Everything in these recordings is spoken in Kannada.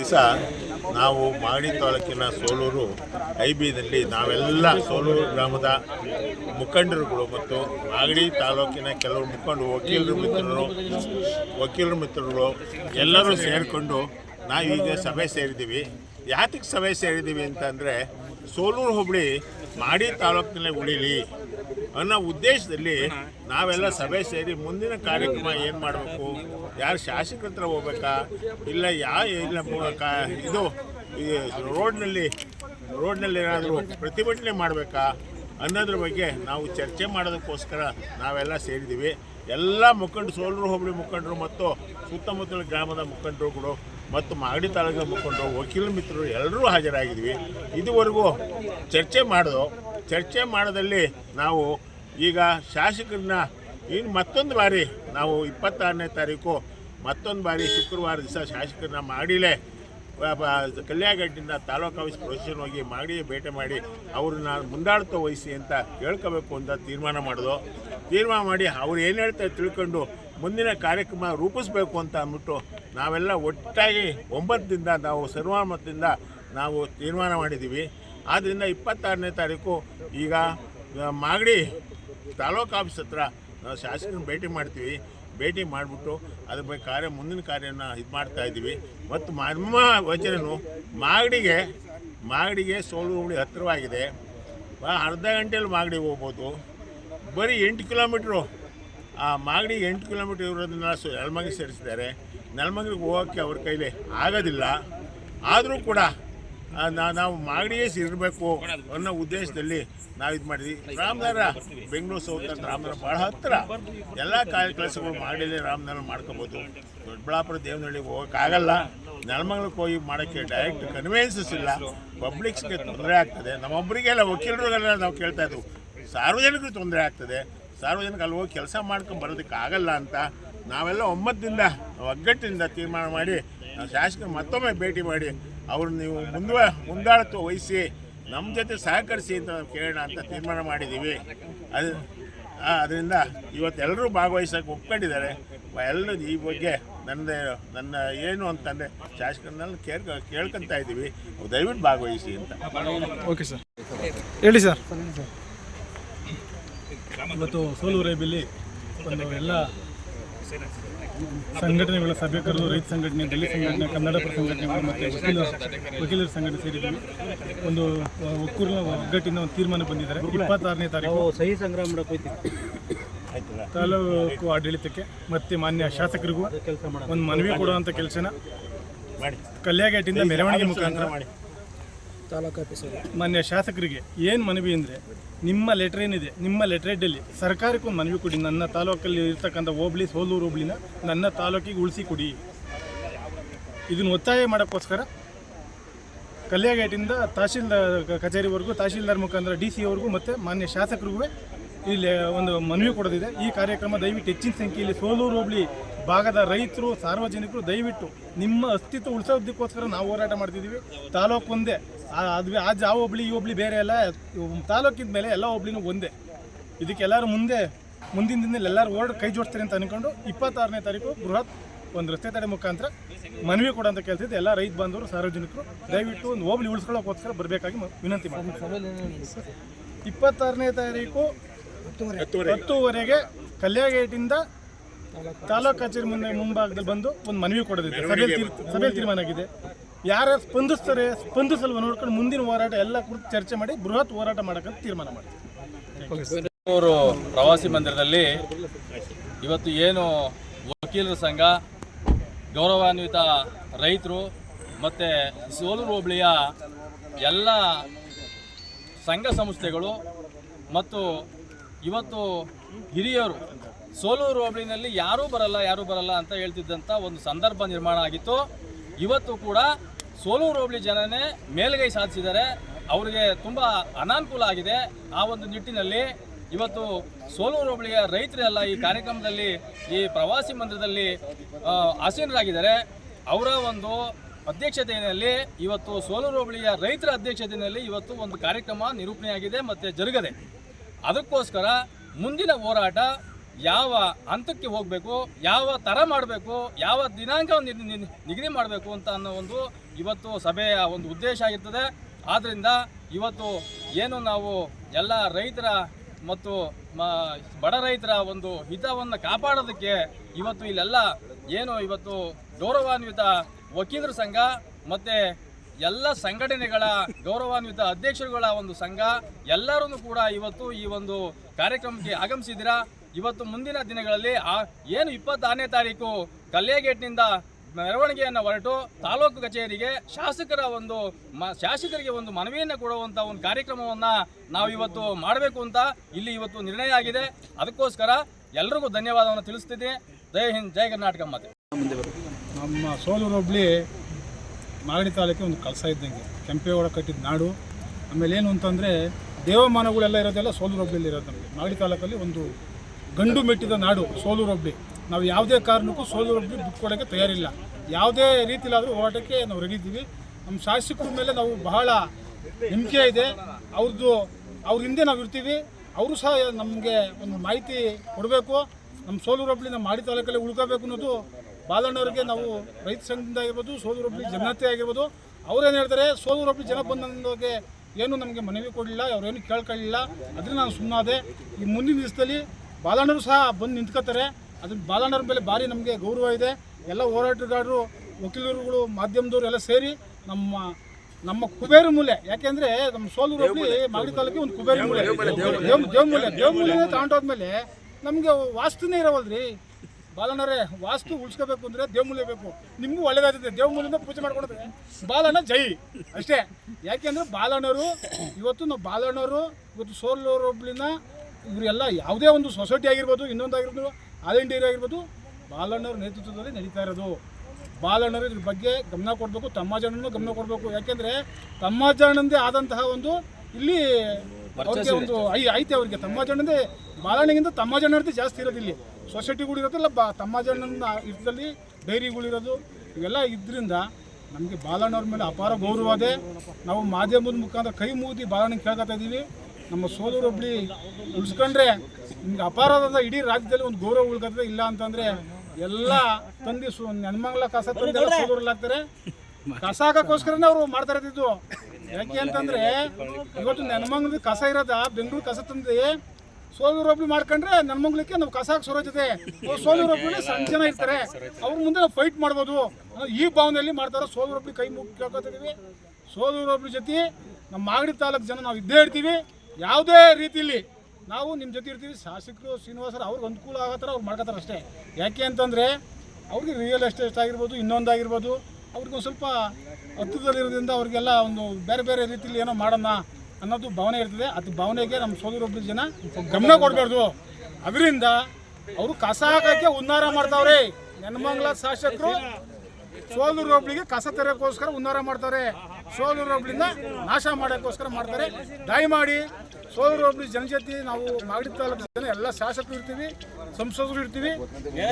ದಿವಸ ನಾವು ಮಾಗಡಿ ತಾಲೂಕಿನ ಸೋಲೂರು ಐಬಿನಲ್ಲಿ ನಾವೆಲ್ಲ ಸೋಲೂರು ಗ್ರಾಮದ ಮುಖಂಡರುಗಳು ಮತ್ತು ಮಾಗಡಿ ತಾಲೂಕಿನ ಕೆಲವು ಮುಖಂಡರು ವಕೀಲರು ಮಿತ್ರರು ವಕೀಲರು ಮಿತ್ರರು ಎಲ್ಲರೂ ಸೇರಿಕೊಂಡು ನಾವೀಗ ಸಭೆ ಸೇರಿದ್ದೀವಿ. ಯಾತಕ್ಕೆ ಸಭೆ ಸೇರಿದ್ದೀವಿ ಅಂತಂದರೆ ಸೋಲೂರು ಹೋಬಳಿ ಮಾಡಿ ತಾಲೂಕಿನಲ್ಲೇ ಉಳಿಲಿ. ಅನ್ನೋ ಉದ್ದೇಶದಲ್ಲಿ ನಾವೆಲ್ಲ ಸಭೆ ಸೇರಿ ಮುಂದಿನ ಕಾರ್ಯಕ್ರಮ ಏನು ಮಾಡಬೇಕು? ಯಾರು ಶಾಸಕರ ಹತ್ರ ಹೋಗ್ಬೇಕಾ? ಇಲ್ಲ ಯಾ ಇಲ್ಲ ಮು- ಕಾ- ಇದು ರೋಡ್ನಲ್ಲಿ ರೋಡ್ನಲ್ಲಿ ಏನಾದರೂ ಪ್ರತಿಭಟನೆ ಮಾಡಬೇಕಾ? ಅನ್ನೋದ್ರ ಬಗ್ಗೆ ನಾವು ಚರ್ಚೆ ಮಾಡೋದಕ್ಕೋಸ್ಕರ ನಾವೆಲ್ಲ ಸೇರಿದ್ದೀವಿ ಎಲ್ಲ ಮುಖಂಡರು ಸೋಲರು ಹೋಬಳಿ ಮುಖಂಡರು ಮತ್ತು ಸುತ್ತಮುತ್ತಲ ಗ್ರಾಮದ ಮುಖಂಡರುಗಳು ಮತ್ತು ಮಾಗಡಿ ತಾಲೂಕಿನ ಮುಖಂಡರು ವಕೀಲ ಮಿತ್ರರು ಎಲ್ಲರೂ ಹಾಜರಾಗಿದ್ವಿ. ಇದುವರೆಗೂ ಚರ್ಚೆ ಮಾಡಿದು ಚರ್ಚೆ ಮಾಡೋದಲ್ಲಿ ನಾವು ಈಗ ಶಾಸಕರನ್ನ ಇನ್ನು ಮತ್ತೊಂದು ಬಾರಿ ನಾವು ಇಪ್ಪತ್ತಾರನೇ ತಾರೀಕು ಮತ್ತೊಂದು ಬಾರಿ ಶುಕ್ರವಾರ ದಿವಸ ಶಾಸಕರನ್ನ ಮಾಡಿಲೇ ಕಲ್ಯಾಗಡ್ಡಿನ ತಾಲೂಕು ಆಫೀಸ್ ಪ್ರೊಸೆಷನ್ ಹೋಗಿ ಮಾಡಿ ಭೇಟಿ ಮಾಡಿ ಅವ್ರನ್ನ ಮುಂದಾಡ್ತಾ ವಹಿಸಿ ಅಂತ ಹೇಳ್ಕೋಬೇಕು ಅಂತ ತೀರ್ಮಾನ ಮಾಡಿದ್ರು ತೀರ್ಮಾನ ಮಾಡಿ ಅವ್ರು ಏನು ಹೇಳ್ತಾರೆ ತಿಳ್ಕೊಂಡು ಮುಂದಿನ ಕಾರ್ಯಕ್ರಮ ರೂಪಿಸ್ಬೇಕು ಅಂತ ಅಂದ್ಬಿಟ್ಟು ನಾವೆಲ್ಲ ಒಟ್ಟಾಗಿ ಒಂಬತ್ತರಿಂದ ನಾವು ಸರ್ವಾನುಮತದಿಂದ ನಾವು ತೀರ್ಮಾನ ಮಾಡಿದ್ದೀವಿ ಆದ್ದರಿಂದ ಇಪ್ಪತ್ತಾರನೇ ತಾರೀಕು ಈಗ ಮಾಗಡಿ ತಾಲೂಕು ಆಫೀಸ್ ಹತ್ರ ನಾವು ಶಾಸಕರನ್ನ ಭೇಟಿ ಮಾಡ್ತೀವಿ. ಭೇಟಿ ಮಾಡಿಬಿಟ್ಟು ಅದ್ರ ಬಗ್ಗೆ ಕಾರ್ಯ, ಮುಂದಿನ ಕಾರ್ಯನ ಇದು ಮಾಡ್ತಾ ಇದ್ದೀವಿ. ಮತ್ತು ನಮ್ಮ ವಚನನು ಮಾಗಡಿಗೆ ಮಾಗಡಿಗೆ ಸೋಲು ಹುಳಿ ಹತ್ತಿರವಾಗಿದೆ. ಅರ್ಧ ಗಂಟೆಯಲ್ಲಿ ಮಾಗಡಿಗೆ ಹೋಗ್ಬೋದು. ಬರೀ ಎಂಟು ಕಿಲೋಮೀಟ್ರು. ಆ ಮಾಗಡಿ ಎಂಟು ಕಿಲೋಮೀಟ್ರ್ ಇರೋದನ್ನ ಸೊ ನೆಲಮಂಗಿ ಸೇರಿಸಿದ್ದಾರೆ. ನೆಲಮಂಗಿಗೆ ಹೋಗೋಕ್ಕೆ ಅವ್ರ ಕೈಲಿ ಆಗೋದಿಲ್ಲ. ಆದರೂ ಕೂಡ ನಾವು ಮಾಗಡಿಯೇ ಇರಬೇಕು ಅನ್ನೋ ಉದ್ದೇಶದಲ್ಲಿ ನಾವು ಇದು ಮಾಡಿದ್ವಿ. ರಾಮನಗರ, ಬೆಂಗಳೂರು ಸೌತ್ ಅಂತ ರಾಮನಗರ ಭಾಳ ಹತ್ತಿರ ಎಲ್ಲ ಕಾರ್ಯ ಕೆಲಸಗಳು ಮಾಡಿಲ್ಲೇ ರಾಮನಗರ ಮಾಡ್ಕೋಬೋದು. ದೊಡ್ಡಬಳ್ಳಾಪುರ, ದೇವನಹಳ್ಳಿಗೆ ಹೋಗೋಕ್ಕಾಗಲ್ಲ ನೆಲಮಂಗಲಕ್ಕೆ ಹೋಗಿ ಮಾಡೋಕ್ಕೆ ಡೈರೆಕ್ಟ್ ಕನ್ವೆನ್ಸಸ್ ಇಲ್ಲ. ಪಬ್ಲಿಕ್ಸ್ಗೆ ತೊಂದರೆ ಆಗ್ತದೆ. ನಮ್ಮೊಬ್ಬರಿಗೆಲ್ಲ ವಕೀಲರಿಗೆಲ್ಲ ನಾವು ಕೇಳ್ತಾ ಇದ್ವು, ಸಾರ್ವಜನಿಕರು ತೊಂದರೆ ಆಗ್ತದೆ. ಸಾರ್ವಜನಿಕ ಅಲ್ಲಿ ಹೋಗಿ ಕೆಲಸ ಮಾಡ್ಕೊಂಡು ಬರೋದಕ್ಕೆ ಆಗಲ್ಲ ಅಂತ. ನಾವೆಲ್ಲ ಒಮ್ಮತದಿಂದ, ಒಗ್ಗಟ್ಟಿನಿಂದ ತೀರ್ಮಾನ ಮಾಡಿ, ನಾವು ಶಾಸಕ ಮತ್ತೊಮ್ಮೆ ಭೇಟಿ ಮಾಡಿ ಅವ್ರು ನೀವು ಮುಂದುವ ಮುಂದಾಳತ್ವ ವಹಿಸಿ ನಮ್ಮ ಜೊತೆ ಸಹಕರಿಸಿ ಅಂತ ನಾವು ಕೇಳೋಣ ಅಂತ ತೀರ್ಮಾನ ಮಾಡಿದ್ದೀವಿ ಅದು ಅದರಿಂದ ಇವತ್ತೆಲ್ಲರೂ ಭಾಗವಹಿಸೋಕೆ ಒಪ್ಕೊಂಡಿದ್ದಾರೆ. ಎಲ್ಲರೂ ಈ ಬಗ್ಗೆ ನನ್ನದೇ ನನ್ನ ಏನು ಅಂತಂದರೆ ಶಾಸಕರನ್ನೆಲ್ಲ ಕೇಳ್ಕ ಕೇಳ್ಕೊತಾ ಇದ್ದೀವಿ. ದಯವಿಟ್ಟು ಭಾಗವಹಿಸಿ ಅಂತ. ಓಕೆ ಸರ್ ಹೇಳಿ ಸರ್ ಇವತ್ತು ಸೋಲು ರೇಬಿಲಿ ಒಂದು ಎಲ್ಲ ಸಂಘಟನೆಗಳ ಸಭೆ ಕರೆದು ರೈತ ಸಂಘಟನೆ ದಲಿತ ಸಂಘಟನೆ ಕನ್ನಡಪರ ಸಂಘಟನೆಗಳು ಮತ್ತು ವಕೀಲರ ವಕೀಲರ ಸಂಘಟನೆ ಸೇರಿದ್ದೀವಿ ಒಂದು ಒಕ್ಕೂರಿನ ಒಗ್ಗಟ್ಟಿನ ಒಂದು ತೀರ್ಮಾನ ಬಂದಿದ್ದಾರೆ. ಇಪ್ಪತ್ತಾರನೇ ತಾರೀಕು ಸಹಿ ಸಂಗ್ರಹ ಮಾಡೋಕೆ ತಾಲೂಕು ಆಡಳಿತಕ್ಕೆ ಮತ್ತು ಮಾನ್ಯ ಶಾಸಕರಿಗೂ ಒಂದು ಮನವಿ ಕೊಡುವಂಥ ಕೆಲಸನ ಮಾಡಿ. ಕಲ್ಯಾಗೇಟಿಂದ ಮೆರವಣಿಗೆ ಮುಖಾಂತರ ಮಾಡಿ. ತಾಲೂಕು ಆಫೀಸರ್. ಮಾನ್ಯ ಶಾಸಕರಿಗೆ ಏನು ಮನವಿ ಅಂದರೆ, ನಿಮ್ಮ ಲೆಟರ್ ಏನಿದೆ, ನಿಮ್ಮ ಲೆಟ್ರೇಡಲ್ಲಿ ಸರ್ಕಾರಕ್ಕೆ ಮನವಿ ಕೊಡಿ, ನನ್ನ ತಾಲೂಕಲ್ಲಿ ಇರ್ತಕ್ಕಂಥ ಹೋಬಳಿ, ಸೋಲೂರು ಹೋಬಳಿನ ನನ್ನ ತಾಲೂಕಿಗೆ ಉಳಿಸಿ ಕೊಡಿ. ಇದನ್ನು ಒತ್ತಾಯ ಮಾಡೋಕ್ಕೋಸ್ಕರ ಕಲ್ಯಾಗೇಟಿಂದ ತಹಶೀಲ್ದಾರ್ ಕಚೇರಿವರೆಗೂ, ತಹಶೀಲ್ದಾರ್ ಮುಖಾಂತರ ಡಿ ಸಿ ಅವ್ರಿಗೂ ಮತ್ತು ಮಾನ್ಯ ಶಾಸಕರಿಗೂ ಇಲ್ಲಿ ಒಂದು ಮನವಿ ಕೊಡೋದಿದೆ. ಈ ಕಾರ್ಯಕ್ರಮ ದಯವಿಟ್ಟು ಹೆಚ್ಚಿನ ಸಂಖ್ಯೆಯಲ್ಲಿ ಸೋಲೂರು ಹೋಬಳಿ ಭಾಗದ ರೈತರು ಸಾರ್ವಜನಿಕರು ದಯವಿಟ್ಟು ನಿಮ್ಮ ಅಸ್ತಿತ್ವ ಉಳಿಸೋದಕ್ಕೋಸ್ಕರ ನಾವು ಹೋರಾಟ ಮಾಡ್ತಿದ್ದೀವಿ. ತಾಲೂಕು ಒಂದೇ. ಆ- ಅದು ಆ ಜಾ ಹೋಬಳಿ ಈ ಹೋಬಳಿ ಬೇರೆ ಎಲ್ಲ ತಾಲೂಕಿದ ಮೇಲೆ ಎಲ್ಲ ಹೋಬಳಿನೂ ಒಂದೇ. ಇದಕ್ಕೆ ಎಲ್ಲರೂ ಮುಂದೆ ಮುಂದಿನ ದಿನದಲ್ಲಿ ಎಲ್ಲರೂ ಓಡ್ ಕೈ ಜೋಡಿಸ್ತಾರೆ ಅಂತ ಅನ್ಕೊಂಡು ಇಪ್ಪತ್ತಾರನೇ ತಾರೀಕು ಬೃಹತ್ ಒಂದು ರಸ್ತೆ ತಡೆ ಮುಖಾಂತರ ಮನವಿ ಕೊಡೋಂಥ ಕೆಲಸ ಇದೆ ಎಲ್ಲ ರೈತ ಬಾಂಧವರು ಸಾರ್ವಜನಿಕರು ದಯವಿಟ್ಟು ಒಂದು ಹೋಬಳಿ ಉಳಿಸ್ಕೊಳ್ಳೋಕ್ಕೋಸ್ಕರ ಬರಬೇಕಾಗಿ ವಿನಂತಿ ಮಾಡ್ತೀನಿ. ಇಪ್ಪತ್ತಾರನೇ ತಾರೀಕು ಹತ್ತುವರೆ. ಹತ್ತುವರೆಗೆ ಕಲ್ಯಾಗೇಟಿಂದ ತಾಲೂಕು ಕಚೇರಿ ಮುಂದೆ ಮುಂಭಾಗದಲ್ಲಿ ಬಂದು ಒಂದು ಮನವಿ ಕೊಡೋದಿದೆ. ಸಭೆ ಸಭೆಯಲ್ಲಿ ತೀರ್ಮಾನ ಆಗಿದೆ ಯಾರು ಸ್ಪಂದಿಸ್ತಾರೆ, ಸ್ಪಂದಿಸಲ್ವ ನೋಡ್ಕೊಂಡು ಮುಂದಿನ ಹೋರಾಟ ಎಲ್ಲ ಕುರಿತು ಚರ್ಚೆ ಮಾಡಿ ಬೃಹತ್ ಹೋರಾಟ ಮಾಡೋಕ್ಕಂತ ತೀರ್ಮಾನ ಮಾಡ್ತೀವಿ ಪ್ರವಾಸಿ ಮಂದಿರದಲ್ಲಿ ಇವತ್ತು ಏನು ವಕೀಲರ ಸಂಘ, ಗೌರವಾನ್ವಿತ ರೈತರು ಮತ್ತು ಸೋಲೂರು ಹೋಬಳಿಯ ಎಲ್ಲ ಸಂಘ ಸಂಸ್ಥೆಗಳು ಮತ್ತು ಇವತ್ತು ಹಿರಿಯರು ಸೋಲೂರು ಹೋಬಳಿನಲ್ಲಿ ಯಾರೂ ಬರಲ್ಲ ಯಾರೂ ಬರಲ್ಲ ಅಂತ ಹೇಳ್ತಿದ್ದಂಥ ಒಂದು ಸಂದರ್ಭ ನಿರ್ಮಾಣ ಆಗಿತ್ತು. ಇವತ್ತು ಕೂಡ ಸೋಲೂರು ಹೋಬಳಿ ಜನನೇ ಮೇಲುಗೈ ಸಾಧಿಸಿದ್ದಾರೆ. ಅವರಿಗೆ ತುಂಬ ಅನಾನುಕೂಲ ಆಗಿದೆ. ಆ ಒಂದು ನಿಟ್ಟಿನಲ್ಲಿ ಇವತ್ತು ಸೋಲೂರು ಹೋಬಳಿಯ ರೈತರೆಲ್ಲ ಈ ಕಾರ್ಯಕ್ರಮದಲ್ಲಿ ಈ ಪ್ರವಾಸಿ ಮಂದಿರದಲ್ಲಿ ಆಸೀನರಾಗಿದ್ದಾರೆ. ಅವರ ಒಂದು ಅಧ್ಯಕ್ಷತೆಯಲ್ಲಿ ಇವತ್ತು ಸೋಲೂರು ಹೋಬಳಿಯ ರೈತರ ಅಧ್ಯಕ್ಷತೆಯಲ್ಲಿ ಇವತ್ತು ಒಂದು ಕಾರ್ಯಕ್ರಮ ನಿರೂಪಣೆಯಾಗಿದೆ ಮತ್ತು ಜರುಗದೆ. ಅದಕ್ಕೋಸ್ಕರ ಮುಂದಿನ ಹೋರಾಟ ಯಾವ ಹಂತಕ್ಕೆ ಹೋಗಬೇಕು, ಯಾವ ಥರ ಮಾಡಬೇಕು, ಯಾವ ದಿನಾಂಕವನ್ನು ನಿಗದಿ ಮಾಡಬೇಕು ಅಂತ ಅನ್ನೋ ಒಂದು ಇವತ್ತು ಸಭೆಯ ಒಂದು ಉದ್ದೇಶ ಆಗಿರ್ತದೆ. ಆದ್ದರಿಂದ ಇವತ್ತು ಏನು ನಾವು ಎಲ್ಲ ರೈತರ ಮತ್ತು ಬಡ ರೈತರ ಒಂದು ಹಿತವನ್ನು ಕಾಪಾಡೋದಕ್ಕೆ ಇವತ್ತು ಇಲ್ಲೆಲ್ಲ ಏನು ಇವತ್ತು ಗೌರವಾನ್ವಿತ ವಕೀಲರ ಸಂಘ ಮತ್ತು ಎಲ್ಲ ಸಂಘಟನೆಗಳ ಗೌರವಾನ್ವಿತ ಅಧ್ಯಕ್ಷರುಗಳ ಒಂದು ಸಂಘ ಎಲ್ಲರೂ ಕೂಡ ಇವತ್ತು ಈ ಒಂದು ಕಾರ್ಯಕ್ರಮಕ್ಕೆ ಆಗಮಿಸಿದ್ದೀರಾ? ಇವತ್ತು ಮುಂದಿನ ದಿನಗಳಲ್ಲಿ ಆ ಏನು ಇಪ್ಪತ್ತಾರನೇ ತಾರೀಕು ಕಲ್ಲೇಗೇಟ್ನಿಂದ ಮೆರವಣಿಗೆಯನ್ನು ಹೊರಟು ತಾಲೂಕು ಕಚೇರಿಗೆ ಶಾಸಕರ ಒಂದು ಮ, ಶಾಸಕರಿಗೆ ಒಂದು ಮನವಿಯನ್ನು ಕೊಡುವಂಥ ಒಂದು ಕಾರ್ಯಕ್ರಮವನ್ನು ನಾವು ಇವತ್ತು ಮಾಡಬೇಕು ಅಂತ ಇಲ್ಲಿ ಇವತ್ತು ನಿರ್ಣಯ ಆಗಿದೆ. ಅದಕ್ಕೋಸ್ಕರ ಎಲ್ರಿಗೂ ಧನ್ಯವಾದವನ್ನು ತಿಳಿಸ್ತಿದ್ದೆ. ಜೈ ಹಿಂದ್, ಜೈ ಕರ್ನಾಟಕ ಮತ್ತೆ ನಮ್ಮ ಸೋಲೂರು ಹುಬ್ಳಿ ಮಾಗಡಿ ತಾಲೂಕಿಗೆ ಒಂದು ಕಲಸ ಇದ್ದಂಗೆ. ಕೆಂಪೇಗೌಡ ಕಟ್ಟಿದ ನಾಡು. ಆಮೇಲೆ ಏನು ಅಂತಂದರೆ ದೇವಮಾನಗಳೆಲ್ಲ ಇರೋದೆಲ್ಲ ಸೋಲೂರು ಹುಬ್ಳಿಯಲ್ಲಿ ಇರೋದು ನಮಗೆ. ಮಾಗಡಿ ತಾಲೂಕಲ್ಲಿ ಒಂದು ಗಂಡು ಮೆಟ್ಟಿದ ನಾಡು ಸೋಲೂರು ಹೋಬ್ಳಿ ನಾವು ಯಾವುದೇ ಕಾರಣಕ್ಕೂ ಸೋಲೂರು ಹೋಬ್ಳಿ ಬಿಟ್ಕೊಡೋಕ್ಕೆ ತಯಾರಿಲ್ಲ. ಯಾವುದೇ ರೀತಿಲಾದರೂ ಹೋರಾಟಕ್ಕೆ ನಾವು ರೆಡಿದ್ದೀವಿ. ನಮ್ಮ ಶಾಸಕರ ಮೇಲೆ ನಾವು ಬಹಳ ನಂಬಿಕೆ ಇದೆ. ಅವ್ರದ್ದು, ಅವ್ರ ಹಿಂದೆ ನಾವು ಇರ್ತೀವಿ. ಅವರು ಸಹ ನಮಗೆ ಒಂದು ಮಾಹಿತಿ ಕೊಡಬೇಕು. ನಮ್ಮ ಸೋಲೂರು ಹೋಬ್ಳಿ ನಮ್ಮ ಮಾಡಿ ತಾಲೂಕಲ್ಲಿ ಉಳ್ಕೋಬೇಕು ಅನ್ನೋದು ಬಾಲಣ್ಣವ್ರಿಗೆ ನಾವು ರೈತ ಸಂಘದಿಂದ ಆಗಿರ್ಬೋದು ಸೋಲೂರು ಹೋಬ್ಳಿ ಜನತೆ ಆಗಿರ್ಬೋದು ಅವ್ರೇನು ಹೇಳ್ತಾರೆ? ಸೋಲೂರು ಹೋಬ್ಳಿ ಜನ ಬಂದವರಿಗೆ ಏನು ನಮಗೆ ಮನವಿ ಕೊಡಲಿಲ್ಲ ಅವ್ರೇನು ಕೇಳ್ಕೊಳ್ಳಿಲ್ಲ. ಅದ್ರಿಂದ ನಾನು ಸುಮ್ಮನಾದೆ ಈ ಮುಂದಿನ ದಿವಸದಲ್ಲಿ ಬಾಲಣ್ಣರು ಸಹ ಬಂದು ನಿಂತ್ಕೋತಾರೆ. ಅದನ್ನು ಬಾಲಣ್ಣರ ಮೇಲೆ ಭಾರಿ ನಮಗೆ ಗೌರವ ಇದೆ. ಎಲ್ಲ ಹೋರಾಟಗಾರರು ವಕೀಲರುಗಳು ಮಾಧ್ಯಮದವರು ಎಲ್ಲ ಸೇರಿ ನಮ್ಮ ನಮ್ಮ ಕುಬೇರ ಮೂಲೆ. ಯಾಕೆಂದ್ರೆ ನಮ್ಮ ಸೋಲೂರು ಮಾಗಡಿ ತಾಲೂಕಿಗೆ ಒಂದು ಕುಬೇರ ಮೂಲೆ. ದೇವಮೂಲೆ ದೇವಮೂಲೆ ತಗೊಂಡೋದ್ಮೇಲೆ ನಮಗೆ ವಾಸ್ತುನೇ ಇರವಲ್ರಿ ಬಾಲಣ್ಣರೇ ವಾಸ್ತು ಉಳಿಸ್ಕೋಬೇಕು ಅಂದ್ರೆ ದೇವಮೂಲೆ ಬೇಕು. ನಿಮಗೂ ಒಳ್ಳೇದಾಗ್ತದೆ ದೇವಮೂಲಿಂದ ಪೂಜೆ ಮಾಡ್ಕೊಂಡ್ರೆ ಬಾಲಣ್ಣ ಜೈ. ಅಷ್ಟೇ. ಯಾಕೆಂದ್ರೆ ಬಾಲಣ್ಣರು ಇವತ್ತು ನಾವು ಬಾಲಣ್ಣರು ಇವತ್ತು ಸೋಲೂರು ಹೋಬ್ಳಿನ ಇವರೆಲ್ಲ ಯಾವುದೇ ಒಂದು ಸೊಸೈಟಿ ಆಗಿರ್ಬೋದು ಇನ್ನೊಂದು ಆಗಿರ್ಬೋದು ಆಲ್ ಇಂಡಿಯಾ ಆಗಿರ್ಬೋದು ಬಾಲಣ್ಣವ್ರ ನೇತೃತ್ವದಲ್ಲಿ ನಡೀತಾ ಇರೋದು. ಬಾಲಣ್ಣರು ಇದ್ರ ಬಗ್ಗೆ ಗಮನ ಕೊಡಬೇಕು ತಮ್ಮಾಜಣ್ಣನು ಗಮನ ಕೊಡಬೇಕು. ಯಾಕೆಂದ್ರೆ ತಮ್ಮಾಜಣ್ಣಂದೇ ಆದಂತಹ ಒಂದು ಇಲ್ಲಿ ಅವ್ರಿಗೆ ಒಂದು ಐ ಐತೆ ಅವ್ರಿಗೆ. ತಮ್ಮಾಜಣ್ಣಂದೇ ಬಾಲಣ್ಣಗಿಂತ ತಮ್ಮಾಜಣ್ಣರದೇ ಜಾಸ್ತಿ ಇರೋದು ಇಲ್ಲಿ. ಸೊಸೈಟಿಗಳು ಬ ತಮ್ಮಾಜಣ್ಣನ ಇದರಲ್ಲಿ ಡೈರಿಗಳಿರೋದು ಇವೆಲ್ಲ ಇದರಿಂದ ನಮಗೆ ಬಾಲಣ್ಣವ್ರ ಮೇಲೆ ಅಪಾರ ಗೌರವ ಇದೆ. ನಾವು ಮಾಧ್ಯಮದ ಮುಖಾಂತರ ಕೈ ಮುಗಿದು ಬಾಲಣ್ಣ ಕೇಳ್ಕೊತಾ ಇದ್ದೀವಿ. ನಮ್ಮ ಒಬ್ಳಿ ಉಳಿಸ್ಕೊಂಡ್ರೆ ನಿಮ್ಗೆ ಅಪಾರವಾದ ಇಡೀ ರಾಜ್ಯದಲ್ಲಿ ಒಂದು ಗೌರವ ಉಳ್ಕೊತದೆ, ಇಲ್ಲ ಅಂತಂದ್ರೆ ಎಲ್ಲ ತಂದಿ ಸು ನೆನ್ಮಂಗ್ಲ ಕಸ ತಂದೆಲ್ಲ ಸೋದರಲ್ಲಿ ಹಾಕ್ತಾರೆ ಕಸ ಹಾಕೋಸ್ಕರನೇ ಅವರು ಮಾಡ್ತಾ ಇರ್ತಿದ್ದು ಯಾಕೆ ಅಂತಂದ್ರೆ ಇವತ್ತು ನೆನ್ಮಂಗ್ಲದ ಕಸ ಇರೋದ, ಬೆಂಗಳೂರು ಕಸ ತಂದು ಸೋಲೂರು ಮಾಡ್ಕೊಂಡ್ರೆ ನನ್ಮಂಗ್ಲಿಕ್ಕೆ ನಾವು ಕಸ ಹಾಕಿ ಸೋರೋ ಜೊತೆ. ಸೋಲೂರು ಜನ ಇರ್ತಾರೆ. ಅವ್ರ ಮುಂದೆ ನಾವು ಫೈಟ್ ಮಾಡ್ಬೋದು. ಈ ಭಾವನೆಯಲ್ಲಿ ಮಾಡ್ತಾರೆ ಸೋಲೂರು ಕೈ ಮುಗಿ ಕೇಳ್ಕೊತಿದೀವಿ ಸೋಲೂರು ಜೊತೆ ನಮ್ಮ ಮಾಗಡಿ ತಾಲೂಕು ಜನ ನಾವು ಇದ್ದೇ ಇರ್ತೀವಿ. ಯಾವುದೇ ರೀತಿಲಿ ನಾವು ನಿಮ್ಮ ಜೊತೆ ಇರ್ತೀವಿ. ಶಾಸಕರು, ಶ್ರೀನಿವಾಸರು ಅವ್ರಿಗೆ ಅನುಕೂಲ ಆಗೋ ಥರ ಅವ್ರು ಮಾಡ್ಕೋತಾರೆ ಅಷ್ಟೇ. ಯಾಕೆ ಅಂತಂದರೆ ಅವ್ರಿಗೆ ರಿಯಲ್ ಎಸ್ಟೇಟ್ ಆಗಿರ್ಬೋದು ಇನ್ನೊಂದಾಗಿರ್ಬೋದು ಅವ್ರಿಗೆ ಒಂದು ಸ್ವಲ್ಪ ಹತ್ತಿರದಲ್ಲಿರೋದ್ರಿಂದ ಅವ್ರಿಗೆಲ್ಲ ಒಂದು ಬೇರೆ ಬೇರೆ ರೀತಿಯಲ್ಲಿ ಏನೋ ಮಾಡೋಣ ಅನ್ನೋದು ಭಾವನೆ ಇರ್ತದೆ. ಅದು ಭಾವನೆಗೆ ನಮ್ಮ ಸೋದರೊಬ್ಬರು ಜನ ಗಮನ ಕೊಡಬಾರ್ದು. ಅದರಿಂದ ಅವರು ಕಸ ಹಾಕೋಕ್ಕೆ ಉನ್ನಾರ ಮಾಡ್ತಾವ್ರೆ. ನೆನಮಂಗ್ಲ ಶಾಸಕರು ಸೋಲೂರು ಕಸ ತೆರೆಯೋಕ್ಕೋಸ್ಕರ ಉನ್ನಾರ ಮಾಡ್ತಾರೆ. ಸೋಲೂರು ನಾಶ ಮಾಡೋಕ್ಕೋಸ್ಕರ ಮಾಡ್ತಾರೆ. ದಯಮಾಡಿ ಸೋಲೂರು ಒಬ್ಬ ಜನಜಾತಿ, ನಾವು ಮಾಗಡಿ ತಾಲೂಕು ಜನ, ಎಲ್ಲ ಶಾಸಕರು ಇರ್ತೀವಿ, ಸಂಸದರು ಇರ್ತೀವಿ.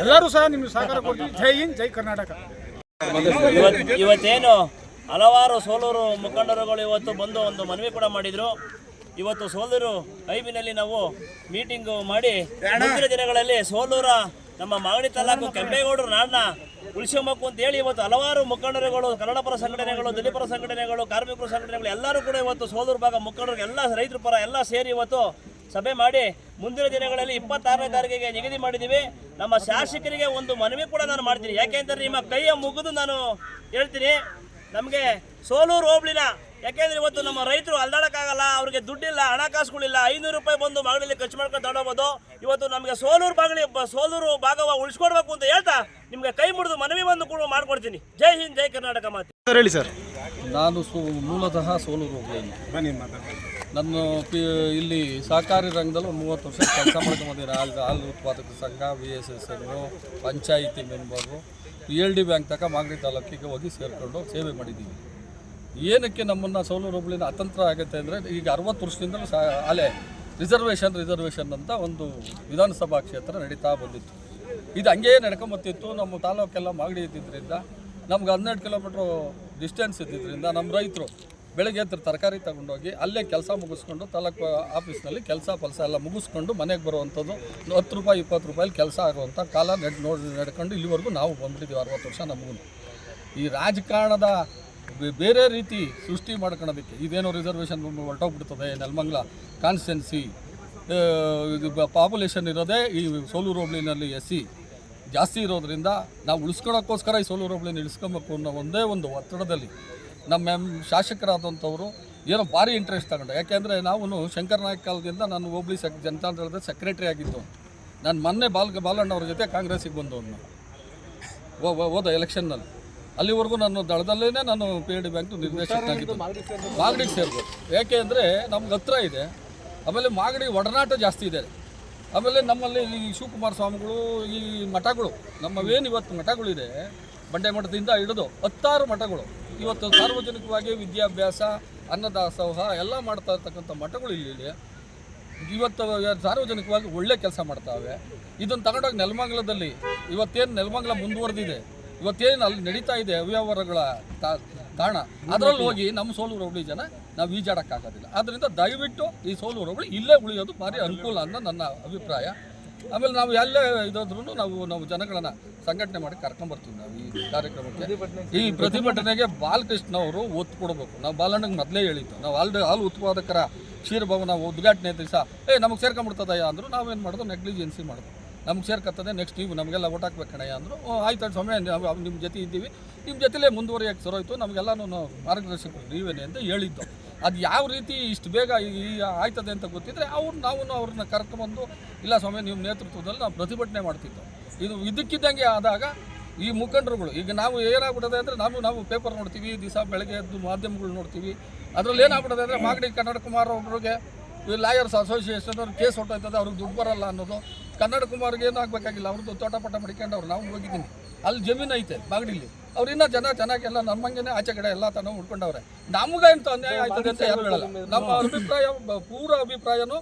ಎಲ್ಲರೂ ಸಹ ನಿಮ್ಗೆ ಸಹಕಾರ ಕೊಡ್ತೀವಿ. ಜೈ ಹಿಂದ್, ಜೈ ಕರ್ನಾಟಕ. ಇವತ್ತೇನು ಹಲವಾರು ಸೋಲೂರು ಮುಖಂಡರುಗಳು ಇವತ್ತು ಬಂದು ಒಂದು ಮನವಿ ಕೂಡ ಮಾಡಿದ್ರು. ಇವತ್ತು ಸೋಲೂರು ಐಬಿನಲ್ಲಿ ನಾವು ಮೀಟಿಂಗ್ ಮಾಡಿ, ಮುಂದಿನ ದಿನಗಳಲ್ಲಿ ಸೋಲೂರ ನಮ್ಮ ಮಾಗಡಿ ತಾಲೂಕು ಕೆಂಪೇಗೌಡರು ನಾಡನ್ನ ಉಳಿಸ್ಕೊಬೇಕು ಅಂತ ಹೇಳಿ ಇವತ್ತು ಹಲವಾರು ಮುಖಂಡರುಗಳು, ಕನ್ನಡ ಪರ ಸಂಘಟನೆಗಳು ದಲಿಪರ ಸಂಘಟನೆಗಳು ಕಾರ್ಮಿಕರ ಸಂಘಟನೆಗಳು ಎಲ್ಲರೂ ಕೂಡ ಇವತ್ತು ಸೋಲೂರು ಭಾಗ ಮುಖಂಡರಿಗೆ ಎಲ್ಲ ರೈತರ ಪರ ಎಲ್ಲ ಸೇರಿ ಇವತ್ತು ಸಭೆ ಮಾಡಿ ಮುಂದಿನ ದಿನಗಳಲ್ಲಿ ಇಪ್ಪತ್ತಾರನೇ ತಾರೀಕಿಗೆ ನಿಗದಿ ಮಾಡಿದ್ದೀವಿ. ನಮ್ಮ ಶಾಸಕರಿಗೆ ಒಂದು ಮನವಿ ಕೂಡ ನಾನು ಮಾಡ್ತೀನಿ. ಯಾಕೆಂದ್ರೆ ನಿಮ್ಮ ಕೈಯ ಮುಗಿದು ನಾನು ಹೇಳ್ತೀನಿ. ನಮಗೆ ಸೋಲೂರು ಹೋಬ್ಳಿನ ಯಾಕೆಂದ್ರೆ ಇವತ್ತು ನಮ್ಮ ರೈತರು ಅಲ್ದಾಡಕ್ಕಾಗಲ್ಲ ಅವ್ರಿಗೆ ದುಡ್ಡಿಲ್ಲ ಹಣಕಾಸುಗಳಿಲ್ಲ ಐನೂರು ರೂಪಾಯಿ ಬಂದು ಮಗಳಲ್ಲಿ ಖರ್ಚು ಮಾಡ್ಕೊಂಡು ತಗೊಂಡೋಗ್ಬೋದು ಇವತ್ತು ನಮಗೆ ಸೋಲೂರು ಬಾಗಲಿ ಬ- ಸೋಲೂರು ಭಾಗವ ಉಳಿಸ್ಕೊಡ್ಬೇಕು ಅಂತ ಹೇಳ್ತಾ ನಿಮಗೆ ಕೈ ಮುಡಿದು ಮನವಿ ಬಂದು ಕೂಡ ಮಾಡ್ಕೊಡ್ತೀನಿ. ಜೈ ಹಿಂದ್ ಜೈ ಕರ್ನಾಟಕ ಮಾತು. ಹೇಳಿ ಸರ್. ನಾನು ಸು ಮೂಲತಃ ಸೋಲೂರು ಹೋಗ್ಲೇನು. ನನ್ನ ಪಿ ಇಲ್ಲಿ ಸಹಕಾರಿ ರಂಗದಲ್ಲಿ ಒಂದು ಮೂವತ್ತು ವರ್ಷ ಕೆಲಸ ಮಾಡ್ಕೊಂಬಂದಿರ ಹಾಲು ಹಾಲು ಉತ್ಪಾದಕ ಸಂಘ V S S N panchayat member P L D bank ತನಕ ಮಾಗಡಿ ತಾಲೂಕಿಗೆ ಹೋಗಿ ಸೇರಿಕೊಂಡು ಸೇವೆ ಮಾಡಿದ್ದೀವಿ ಏನಕ್ಕೆ ನಮ್ಮನ್ನು ಸೌಲೂರು ಹೋಬಳಿನ ಅತಂತ್ರ ಆಗುತ್ತೆ ಅಂದರೆ ಈಗ ಅರವತ್ತು ವರ್ಷದಿಂದ ಸಹ ಅಲೆ ರಿಸರ್ವೇಷನ್ ರಿಸರ್ವೇಷನ್ ಅಂತ ಒಂದು ವಿಧಾನಸಭಾ ಕ್ಷೇತ್ರ ನಡೀತಾ ಬಂದಿತ್ತು. ಇದು ಹಂಗೆ ನಡ್ಕೊಂಬತ್ತಿತ್ತು. ನಮ್ಮ ತಾಲೂಕೆಲ್ಲ ಮಾಗಡಿ ಇದ್ದಿದ್ದರಿಂದ ನಮ್ಗೆ ಹನ್ನೆರಡು ಕಿಲೋಮೀಟ್ರು ಡಿಸ್ಟೆನ್ಸ್ ಇದ್ದಿದ್ದರಿಂದ ನಮ್ಮ ರೈತರು ಬೆಳಗ್ಗೆ ಎದ್ದು ತರಕಾರಿ ತಗೊಂಡೋಗಿ ಅಲ್ಲೇ ಕೆಲಸ ಮುಗಿಸ್ಕೊಂಡು ತಾಲೂಕು ಆಫೀಸ್ನಲ್ಲಿ ಕೆಲಸ ಫಲಸ ಎಲ್ಲ ಮುಗಿಸ್ಕೊಂಡು ಮನೆಗೆ ಬರುವಂಥದ್ದು ಹತ್ತು ರೂಪಾಯಿ, ಇಪ್ಪತ್ತು ರೂಪಾಯಲ್ಲಿ ಕೆಲಸ ಆಗುವಂಥ ಕಾಲ ನಡ್ ನೋಡಿ ನಡ್ಕೊಂಡು ಇಲ್ಲಿವರೆಗೂ ನಾವು ಬಂದ್ಬಿಟ್ಟಿದ್ದೀವಿ ಅರವತ್ತು ವರ್ಷ ನಮಗೂ. ಈ ರಾಜಕಾರಣದ ಬೇರೆ ರೀತಿ ಸೃಷ್ಟಿ ಮಾಡ್ಕೊಳೋದಕ್ಕೆ. ಇದೇನೋ ರಿಸರ್ವೇಷನ್ ಹೊರಟೋಗ್ಬಿಡ್ತದೆ ನೆಲಮಂಗ್ಲ ಕಾನ್ಸ್ಟೆನ್ಸಿ ಇದು ಪಾಪ್ಯುಲೇಷನ್ ಇರೋದೇ ಈ ಸೋಲೂರು ಹೋಬಳಿನಲ್ಲಿ ಎಸ್ ಸಿ ಜಾಸ್ತಿ ಇರೋದ್ರಿಂದ ನಾವು ಉಳಿಸ್ಕೊಳ್ಳೋಕ್ಕೋಸ್ಕರ ಈ ಸೋಲೂರು ಹೋಬಳಿನ ಇಳಿಸ್ಕೊಬೇಕು ಅನ್ನೋ ಒಂದೇ ಒಂದು ಒತ್ತಡದಲ್ಲಿ. ನಮ್ಮ ಎಂ ಶಾಸಕರಾದಂಥವರು ಏನೋ ಭಾರಿ ಇಂಟ್ರೆಸ್ಟ್ ತಗೊಂಡೆ. ಯಾಕೆಂದರೆ ನಾವು ಶಂಕರ್ ನಾಯಕ್ ಕಾಲದಿಂದ ನಾನು ಹೋಬಳಿ ಸೆಕ್, ಜನತಾದಳದ ಸೆಕ್ರೆಟರಿ ಆಗಿದ್ದು. ನಾನು ಮೊನ್ನೆ ಬಾಲ್, ಬಾಲಣ್ಣವ್ರ ಜೊತೆ ಕಾಂಗ್ರೆಸ್ಸಿಗೆ ಬಂದವನು. ಹೋದ ಎಲೆಕ್ಷನ್ನಲ್ಲಿ ಅಲ್ಲಿವರೆಗೂ ನಾನು ದಳದಲ್ಲೇ ನಾನು ಪಿ ಡಿ ಬ್ಯಾಂಕ್ ನಿರ್ದೇಶಕನಾಗಿದ್ದು. ಮಾಗಡಿಗೆ ಸೇರ್ಬೋದು. ಯಾಕೆ ಅಂದರೆ ನಮ್ಗೆ ಹತ್ರ ಇದೆ. ಆಮೇಲೆ ಮಾಗಡಿ ಒಡನಾಟ ಜಾಸ್ತಿ ಇದೆ. ಆಮೇಲೆ ನಮ್ಮಲ್ಲಿ ಈ ಶಿವಕುಮಾರ ಸ್ವಾಮಿಗಳು, ಈ ಮಠಗಳು, ನಮ್ಮವೇನು ಇವತ್ತು ಮಠಗಳಿದೆ ಬಂಡೆ ಮಠದಿಂದ ಹಿಡಿದು ಹತ್ತಾರು ಮಠಗಳು, ಇವತ್ತು ಸಾರ್ವಜನಿಕವಾಗಿ ವಿದ್ಯಾಭ್ಯಾಸ, ಅನ್ನದಾಸೋಹ ಎಲ್ಲ ಮಾಡ್ತಾ ಇರ್ತಕ್ಕಂಥ ಮಠಗಳು ಇಲ್ಲಿ. ಇವತ್ತು ಸಾರ್ವಜನಿಕವಾಗಿ ಒಳ್ಳೆ ಕೆಲಸ ಮಾಡ್ತಾವೆ. ಇದನ್ನು ತಗೊಂಡೋಗಿ ನೆಲಮಂಗಲದಲ್ಲಿ, ಇವತ್ತೇನು ನೆಲಮಂಗಲ ಮುಂದುವರೆದಿದೆ ಇವತ್ತೇನು ಅಲ್ಲಿ ನಡೀತಾ ಇದೆ ಅವ್ಯವಹಾರಗಳ ಕಾರಣ? ಅದರಲ್ಲಿ ಹೋಗಿ ನಮ್ಮ ಸೋಲೂರು ಹೋಬಳಿ ಜನ ನಾವು ಈಜಾಡೋಕ್ಕಾಗೋದಿಲ್ಲ. ಆದ್ದರಿಂದ ದಯವಿಟ್ಟು ಈ ಸೋಲೂರು ಹೋಬಳಿ ಇಲ್ಲೇ ಉಳಿಯೋದು ಭಾರಿ ಅನುಕೂಲ ಅನ್ನೋ ನನ್ನ ಅಭಿಪ್ರಾಯ. ಆಮೇಲೆ ನಾವು ಎಲ್ಲೇ ಇದಾದ್ರೂ ನಾವು ನಾವು ಜನಗಳನ್ನ ಸಂಘಟನೆ ಮಾಡಿ ಕರ್ಕೊಂಬರ್ತೀವಿ ನಾವು ಈ ಕಾರ್ಯಕ್ರಮಕ್ಕೆ. ಈ ಪ್ರತಿಭಟನೆಗೆ ಬಾಲಕೃಷ್ಣ ಅವರು ಒತ್ತು ಕೊಡಬೇಕು. ನಾವು ಬಾಲಣ್ಣಗೆ ಮೊದಲೇ ಹೇಳಿದ್ದು. ನಾವು ಹಾಲು ಹಾಲು ಉತ್ಪಾದಕರ ಕ್ಷೀರಭವನ ಉದ್ಘಾಟನೆ ದಿವಸ, ಏ, ನಮಗೆ ಸೇರ್ಕೊಂಬಿಡ್ತದಯ್ಯ ಅಂದರು ನಾವೇನು ಮಾಡೋದು ನೆಗ್ಲಿಜೆನ್ಸಿ ಮಾಡೋದು ನಮ್ಗೆ ಸೇರ್ಕತ್ತದೆ ನೆಕ್ಸ್ಟ್ ನೀವು ನಮಗೆಲ್ಲ ಓಟ್ ಹಾಕ್ಬೇಕು ಕಣಯ್ಯ ಅಂದರು ಆಯ್ತು ಸಮಯ ನಾವು ನಿಮ್ಮ ಜೊತೆ ಇದ್ದೀವಿ. ನಿಮ್ಮ ಜೊತೆಲೇ ಮುಂದುವರಿಯೋಕ್ಕೆ ಸರೋಯಿತು ನಮಗೆಲ್ಲನೂ ಮಾರ್ಗದರ್ಶಕರು ನೀವೇನೆ ಅಂತ ಹೇಳಿದ್ದು. ಅದು ಯಾವ ರೀತಿ ಇಷ್ಟು ಬೇಗ ಈ ಆಯ್ತದೆ ಅಂತ ಗೊತ್ತಿದ್ದರೆ ಅವ್ರು ನಾವು ಅವ್ರನ್ನ ಕರ್ಕೊಂಬಂದು, ಇಲ್ಲ ಸ್ವಾಮಿ ನಿಮ್ಮ ನೇತೃತ್ವದಲ್ಲಿ ನಾವು ಪ್ರತಿಭಟನೆ ಮಾಡ್ತಿದ್ದೋ. ಇದು ಇದಕ್ಕಿದ್ದಂಗೆ ಆದಾಗ ಈ ಮುಖಂಡರುಗಳು, ಈಗ ನಾವು ಏನಾಗ್ಬಿಡದೆ ಅಂದರೆ ನಾವು ನಾವು ಪೇಪರ್ ನೋಡ್ತೀವಿ, ದಿವಸ ಬೆಳಗ್ಗೆ ಎದ್ದು ಮಾಧ್ಯಮಗಳು ನೋಡ್ತೀವಿ. ಅದರಲ್ಲಿ ಏನಾಗ್ಬಿಡೋದೆ ಅಂದರೆ ಮಾಗಡಿ ಕನ್ನಡ ಕುಮಾರ್ ಒಬ್ರಿಗೆ ಲಾಯರ್ಸ್ ಅಸೋಸಿಯೇಷನ್ ಅವ್ರು ಕೇಸ್ ಹೊಟ್ಟೋಯ್ತದೆ ಅವ್ರಿಗೆ ದುಡ್ಡು ಬರಲ್ಲ ಅನ್ನೋದು. ಕನ್ನಡ ಕುಮಾರ್ಗೆ ಏನು ಆಗಬೇಕಾಗಿಲ್ಲ ಅವ್ರದ್ದು ತೋಟ ಪಟ ಮಡಿಕೊಂಡು ಅವ್ರು ನಾವು ಹೋಗಿದ್ದೀನಿ. ಅಲ್ಲಿ ಜಮೀನು ಐತೆ ಬಾಗಡಿಲಿ ಅವ್ರು ಇನ್ನೂ ಜನ ಚೆನ್ನಾಗೆಲ್ಲ ನಮ್ಮಂಗೆನೇ ಆಚೆ ಕಡೆ ಎಲ್ಲ ತನಕ ಉಳ್ಕೊಂಡವ್ರೆ. ಇಂಥ ಅನ್ಯಾಯ ಆಯ್ತದೆ ಅಂತ ಯಾರು ಹೇಳಲ್ಲ. ನಮ್ಮ ಅಭಿಪ್ರಾಯ ಪೂರ ಅಭಿಪ್ರಾಯನೂ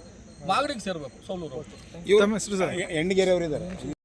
ಮಾಗಡಿಗೆ ಸೇರಬೇಕು ಸೋಲೂರು ಹೆಣ್ಣಿಗೆರೆಯವರಿದ್ದಾರೆ ಹೆಸರು